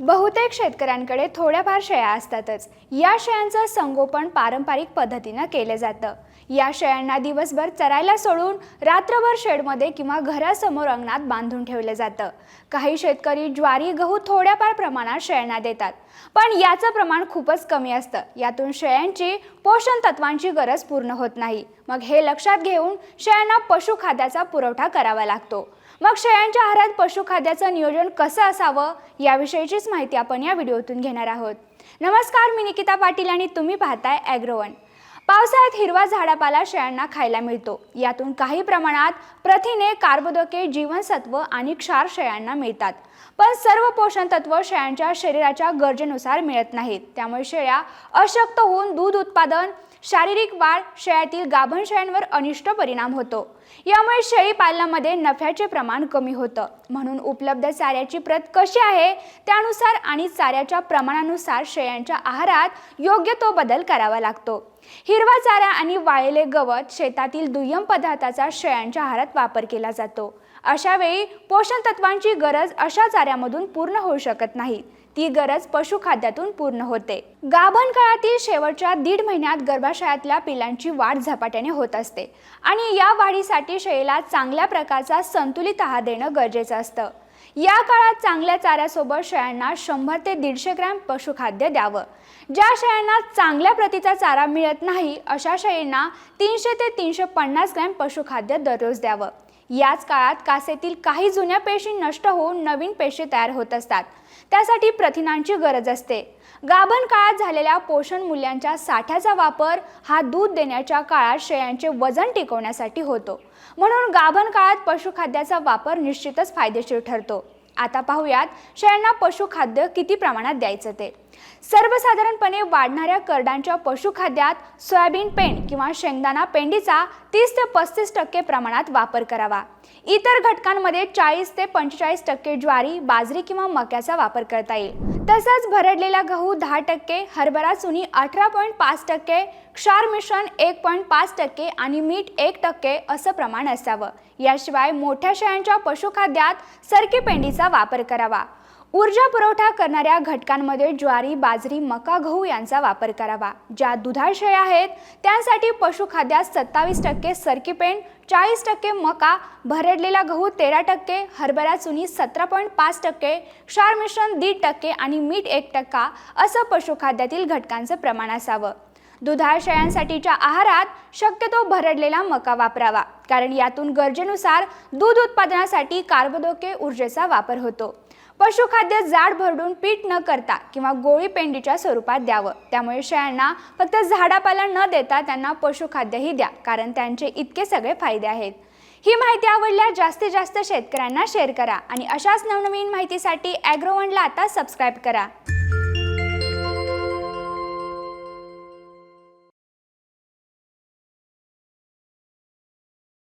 बहुतेक शेतकऱ्यांकडे थोड्याफार शेळ्या असतातच. या शेळ्यांचं संगोपन पारंपरिक पद्धतीनं केलं जातं. या शेळ्यांना दिवसभर चरायला सोडून रात्रभर शेडमध्ये किंवा घरासमोर अंगणात बांधून ठेवलं जातं. काही शेतकरी ज्वारी गहू थोड्याफार प्रमाणात शेळ्यांना देतात. पण याचं प्रमाण खूपच कमी असतं. यातून शेळ्यांची पोषण तत्वांची गरज पूर्ण होत नाही. मग हे लक्षात घेऊन शेळ्यांना पशुखाद्याचा पुरवठा करावा लागतो. मग शेळ्यांच्या आहारात पशुखाद्याचं नियोजन कसं असावं? याविषयीचीच माहिती आपण या व्हिडिओतून घेणार आहोत. नमस्कार मी निकिता पाटील आणि तुम्ही पाहताय ॲग्रोवन पावसाळ्यात हिरवा झाडापाला शेळ्यांना खायला मिळतो. यातून काही प्रमाणात प्रथिने कार्बोदके जीवनसत्व आणि क्षार शेळ्यांना मिळतात. पण सर्व पोषण तत्व शेळ्यांच्या शरीराच्या गरजेनुसार मिळत नाहीत. त्यामुळे शेळ्या अशक्त होऊन दूध उत्पादन शारीरिक वाढ शेळ्यातील गाभण शेळ्यांवर अनिष्ट परिणाम होतो. यामुळे शेळी पालनामध्ये नफ्याचे प्रमाण कमी होतं. म्हणून उपलब्ध चाऱ्याची प्रत कशी आहे त्यानुसार आणि चाऱ्याच्या प्रमाणानुसार शेळ्यांच्या आहारात योग्य तो बदल करावा लागतो. हिरवा चारा आणि वाळलेले गवत शेतातील दुय्यम पदार्थाचा शेळ्यांच्या आहारात वापर केला जातो. अशा वेळी पोषण तत्वांची गरज अशा चाऱ्यामधून पूर्ण होऊ शकत नाही. ती गरज पशुखाद्यातून पूर्ण होते. गाभण काळातील शेवटच्या दीड महिन्यात गर्भाशयातल्या पिलांची वाढ झपाट्याने होत असते आणि या वाढीसाठी शेळीला चांगल्या प्रकारचा संतुलित आहार देणं गरजेचं असतं. या काळात चांगल्या चाऱ्यासोबत शेळ्यांना शंभर ते दीडशे ग्रॅम पशुखाद्य द्यावं. ज्या शेळ्यांना चांगल्या प्रतीचा चारा मिळत नाही अशा शेळींना तीनशे ते तीनशे पन्नास ग्रॅम पशुखाद्य दररोज द्यावं. याच काळात कासेतील काही जुन्या पेशी नष्ट होऊन नवीन पेशी तयार होत असतात. त्यासाठी प्रथिनांची गरज असते. गाभण काळात झालेल्या पोषण मूल्यांच्या साठ्याचा वापर हा दूध देण्याच्या काळात शेळ्यांचे वजन टिकवण्यासाठी होतो. म्हणून गाभण काळात पशुखाद्याचा वापर निश्चितच फायदेशीर ठरतो. आता पाहूयात शेळ्यांना पशुखाद्य किती प्रमाणात द्यायचं ते? सर्वसाधारणपणे वाढणाऱ्या करडांच्या पशुखाद्यात सोयाबीन पेंड किंवा शेंगदाणा पेंडीचा तीस ते पस्तीस टक्के प्रमाणात वापर करावा. इतर घटकांमध्ये चाळीस ते पंचेचाळीस टक्के ज्वारी बाजरी किंवा मक्याचा वापर करता येईल. तसंच भरडलेला गहू दहा टक्के हरभरा चुनी अठरा पॉईंट पाच टक्के क्षार मिश्रण एक पॉईंट पाच टक्के आणि मीठ एक टक्के असं प्रमाण असावं. याशिवाय मोठ्या शेळ्यांच्या पशुखाद्यात सरकी पेंडीचा वापर करावा. ऊर्जा पुरवठा करणाऱ्या घटकांमध्ये ज्वारी बाजरी मका गहू यांचा वापर करावा. ज्या दुधाशय आहेत त्यासाठी पशुखाद्यात सत्तावीस टक्के सरकी चाळीस टक्के मका भरडलेला गहू तेरा टक्के हरभरा चुनी सतरा पॉईंट पाच टक्के क्षार मिश्रण दीड टक्के आणि मीठ एक टक्का असं पशुखाद्यातील घटकांचं प्रमाण असावं. दुधाळ शेळ्यांसाठीच्या आहारात शक्यतो भरडलेला मका वापरावा कारण यातून गरजेनुसार दूध उत्पादनासाठी कार्बोदोके ऊर्जेचा वापर होतो. पशुखाद्य जाड भरडून पीठ न करता किंवा गोळी पेंडीच्या स्वरूपात द्यावं. त्यामुळे शेळ्यांना फक्त झाडापाला न देता त्यांना पशुखाद्यही द्या कारण त्यांचे इतके सगळे फायदे आहेत. ही माहिती आवडल्यास जास्तीत जास्त शेतकऱ्यांना शेअर करा आणि अशाच नवनवीन माहितीसाठी ॲग्रोवनला आता सबस्क्राईब करा.